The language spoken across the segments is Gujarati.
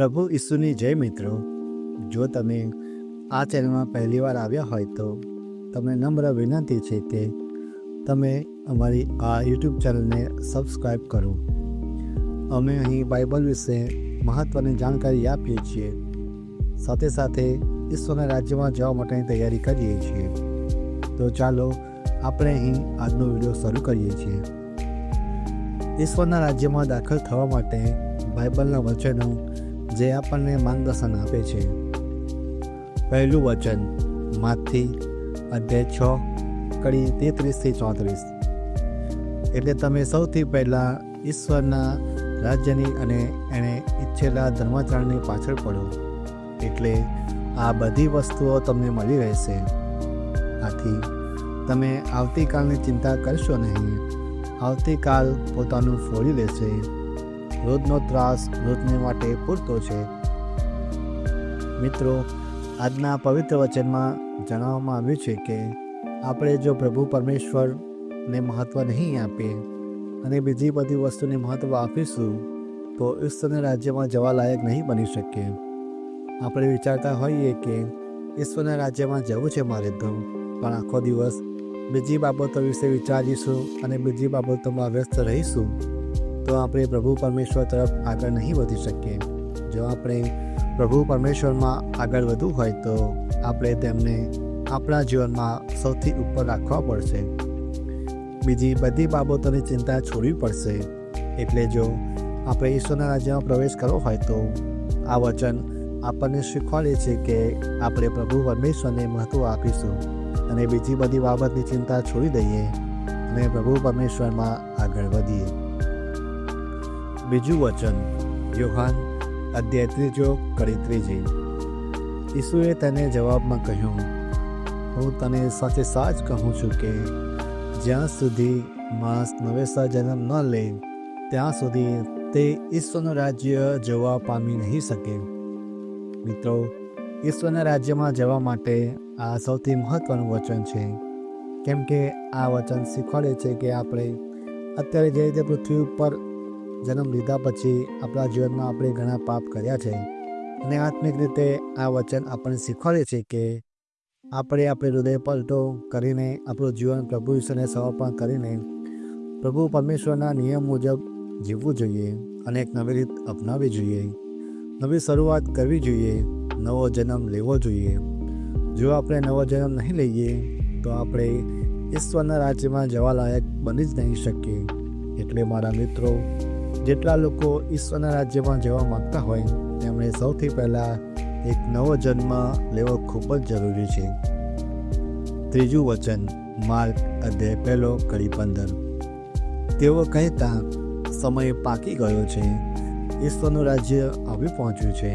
પ્રભુ ઈસુની જય મિત્રો. જો તમે આ ચેનલમાં પહેલીવાર આવ્યા હોય તો તમને નમ્ર વિનંતી છે કે તમે અમારી આ યુટ્યુબ ચેનલને સબસ્ક્રાઈબ કરો. અમે અહીં બાઇબલ વિશે મહત્ત્વની જાણકારી આપીએ છીએ. સાથે સાથે ઈશ્વરના રાજ્યમાં જવા માટેની તૈયારી કરીએ છીએ. તો ચાલો આપણે અહીં આજનો વીડિયો શરૂ કરીએ છીએ. ઈશ્વરના રાજ્યમાં દાખલ થવા માટે બાઇબલના વચનો જે આપણને માર્ગદર્શન આપે છે. પહેલું વચન, માથી, અધ્યાય છ, કડી તેત્રીસથી ચોત્રીસ. એટલે તમે સૌથી પહેલાં ઈશ્વરના રાજ્યની અને એણે ઈચ્છેલા ધર્માચરણની પાછળ પડો. એટલે આ બધી વસ્તુઓ તમને મળી રહેશે. આથી, તમે આવતીકાલની ચિંતા કરશો નહીં. આવતીકાલ પોતાનું ફોડી લેશે. રોજનો ત્રાસ રોજને માટે પૂરતો છે. મિત્રો, આજના પવિત્ર વચનમાં જણાવવામાં આવ્યું છે કે આપણે જો પ્રભુ પરમેશ્વરને મહત્ત્વ નહીં આપીએ અને બીજી બધી વસ્તુને મહત્ત્વ આપીશું, તો ઈશ્વરના રાજ્યમાં જવા લાયક નહીં બની શકીએ. આપણે વિચારતા હોઈએ કે ઈશ્વરના રાજ્યમાં જવું છે મારે તો, પણ આખો દિવસ બીજી બાબતો વિશે વિચારીશું અને બીજી બાબતોમાં વ્યસ્ત રહીશું. તો આપણે પ્રભુ પરમેશ્વર તરફ આગળ નહીં વધી શકીએ. જો આપણે પ્રભુ પરમેશ્વરમાં આગળ વધવું હોય તો આપણે તેમને આપણા જીવનમાં સૌથી ઉપર રાખવા પડશે. બીજી બધી બાબતોની ચિંતા છોડવી પડશે. એટલે જો આપણે ઈશ્વરના રાજ્યમાં પ્રવેશ કરવો હોય તો આ વચન આપણને શીખવાડે છે કે આપણે પ્રભુ પરમેશ્વરને મહત્ત્વ આપીશું. અને બીજી બધી બાબતની ચિંતા છોડી દઈએ અને પ્રભુ પરમેશ્વરમાં આગળ વધીએ. બીજું વચન, યોહાન અધ્યાય ત્રીજો કડી ત્રીજી. ઈસુએ તેને જવાબમાં કહ્યું, હું તને સાચે સાચ કહું છું કે, જ્યાં સુધી માણસ નવેસા જન્મ ન લે, ત્યાં સુધી તે ઈશ્વરનું રાજ્ય જોવા પામી નહીં શકે. મિત્રો ઈશ્વરના રાજ્યમાં જવા માટે આ સૌથી મહત્ત્વનું વચન છે. કેમ કે આ વચન શીખવાડે છે કે આપણે અત્યારે જે રીતે પૃથ્વી ઉપર જન્મ લીધા પછી આપણા જીવનમાં આપણે ઘણા પાપ કર્યા છે. અને આત્મિક રીતે આ વચન આપણને શીખવાડે છે કે આપણે આપણે હૃદય પલટો કરીને આપણું જીવન પ્રભુ ઈશ્વરને સમર્પણ કરીને પ્રભુ પરમેશ્વરના નિયમ મુજબ જીવવું જોઈએ અને એક નવી રીત અપનાવવી જોઈએ. નવી શરૂઆત કરવી જોઈએ, નવો જન્મ લેવો જોઈએ. જો આપણે નવો જન્મ નહીં લઈએ, તો આપણે ઈશ્વરના રાજ્યમાં જવા લાયક બની જ નહીં શકીએ. એટલે મારા મિત્રો જેટલા લોકો ઈશ્વરના રાજ્યમાં જવા માગતા હોય તેમણે સૌથી પહેલાં એક નવો જન્મ લેવો ખૂબ જ જરૂરી છે. ત્રીજું વચન, માર્ગ, અધ્યાય પહેલો કડી પંદર. તેઓ કહેતા, સમય પાકી ગયો છે. ઈશ્વરનું રાજ્ય આવી પહોંચ્યું છે.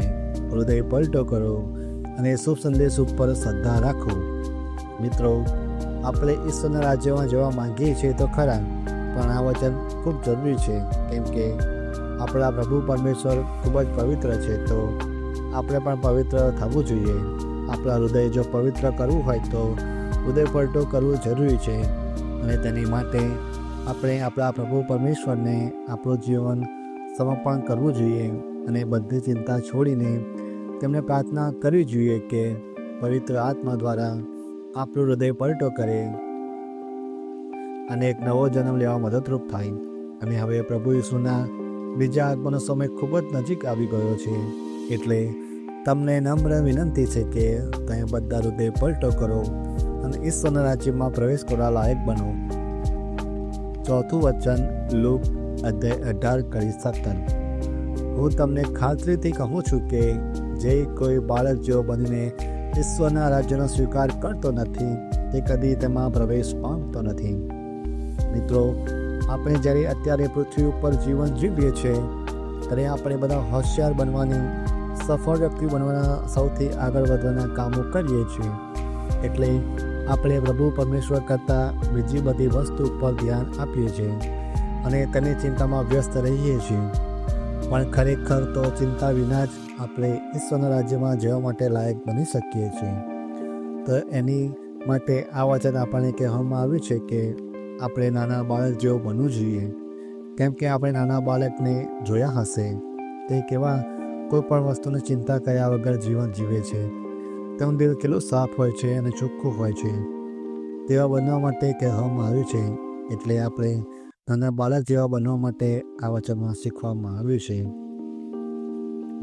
હૃદય પલટો કરો અને શુભ સંદેશ ઉપર શ્રદ્ધા રાખો. મિત્રો, આપણે ઈશ્વરના રાજ્યમાં જવા માંગીએ છીએ તો ખરા પણ આ વચન ખૂબ જરૂરી છે, કેમ કે આપણા પ્રભુ પરમેશ્વર ખૂબ જ પવિત્ર છે, તો આપણે પણ પવિત્ર થવું જોઈએ. આપણા હૃદય જો પવિત્ર કરવું હોય તો હૃદય પલટો કરવું જરૂરી છે અને તેની માટે આપણે આપણા પ્રભુ પરમેશ્વરને આપણું જીવન સમર્પણ કરવું જોઈએ અને બધી ચિંતા છોડીને તેમને પ્રાર્થના કરવી જોઈએ કે પવિત્ર આત્મા દ્વારા આપણું હૃદય પલટો કરે. અને એક નવો જન્મ લેવા મદદરૂપ થાય. અને હવે પ્રભુ ઈસુના બીજા આગમનનો સમય ખૂબ જ નજીક આવી ગયો છે. એટલે તમને નમ્ર વિનંતી છે કે તમે બધા હૃદય પલટો કરો અને ઈશ્વરના રાજ્યમાં પ્રવેશ કરવા લાયક બનો. ચોથું વચન લુક અધ્યાય અઢાર કરી સત્તર. હું તમને ખાતરીથી કહું છું કે જે કોઈ બાળક જેવો બનીને ઈશ્વરના રાજ્યનો સ્વીકાર કરતો નથી, તે કદી તેમાં પ્રવેશ પામતો નથી. મિત્રો, આપણે જ્યારે અત્યારે પૃથ્વી ઉપર જીવન જીવીએ છીએ, ત્યારે આપણે બધા હોશિયાર બનવાની, સફળ વ્યક્તિ બનવાના સૌથી આગળ વધવાના કામો કરીએ છીએ. એટલે આપણે પ્રભુ પરમેશ્વર કરતાં બીજી બધી વસ્તુ ઉપર ધ્યાન આપીએ છીએ અને તેની ચિંતામાં વ્યસ્ત રહીએ છીએ. પણ ખરેખર તો ચિંતા વિના જ આપણે ઈશ્વરના રાજ્યમાં જવા માટે લાયક બની શકીએ છીએ. તો એની માટે આ વચન આપણને કહેવામાં આવ્યું છે કે આપણે નાના બાળક જેવો બનવું જોઈએ. કેમ કે આપણે નાના બાળકને જોયા હશે. તે કેવા કોઈ પણ વસ્તુની ચિંતા કર્યા વગર જીવન જીવે છે. તેનું દિલ કેટલું સાફ હોય છે અને ચોખ્ખું હોય છે. તેવા બનવા માટે કહેવામાં આવ્યું છે. એટલે આપણે નાના બાળક જેવા બનવા માટે આ વચનમાં શીખવામાં આવ્યું છે.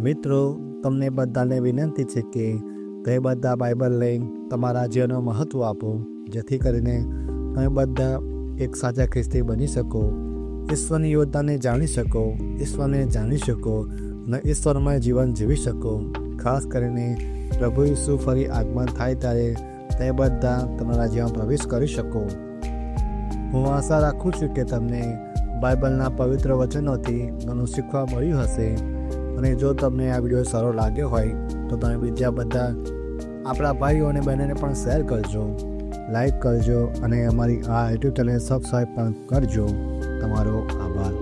મિત્રો, તમને બધાને વિનંતી છે કે તે બધા બાઇબલ લઈ તમારા જીવનનું મહત્ત્વ આપો. જેથી કરીને તમે બધા એક સાચા ખ્રિસ્તી બની શકો. ઈશ્વરની યોદ્ધાને જાણી શકો, ઈશ્વરને જાણી શકો અને ઈશ્વરમાં જીવન જીવી શકો. ખાસ કરીને પ્રભુ ઈસુ ફરી આગમન થાય ત્યારે તે બધા તમારા જીવન પ્રવેશ કરી શકો. હું આશા રાખું છું કે તમને બાઇબલના પવિત્ર વચનોથી ઘણું શીખવા મળ્યું હશે અને જો તમને આ વીડિયો સારો લાગ્યો હોય તો તમે બીજા બધા આપણા ભાઈઓ અને બહેનોને પણ શેર કરજો. લાઈક કરજો અને અમારી આ યુટ્યુબ ચેનલ સબસ્ક્રાઈબ પણ કરજો. તમારો આભાર.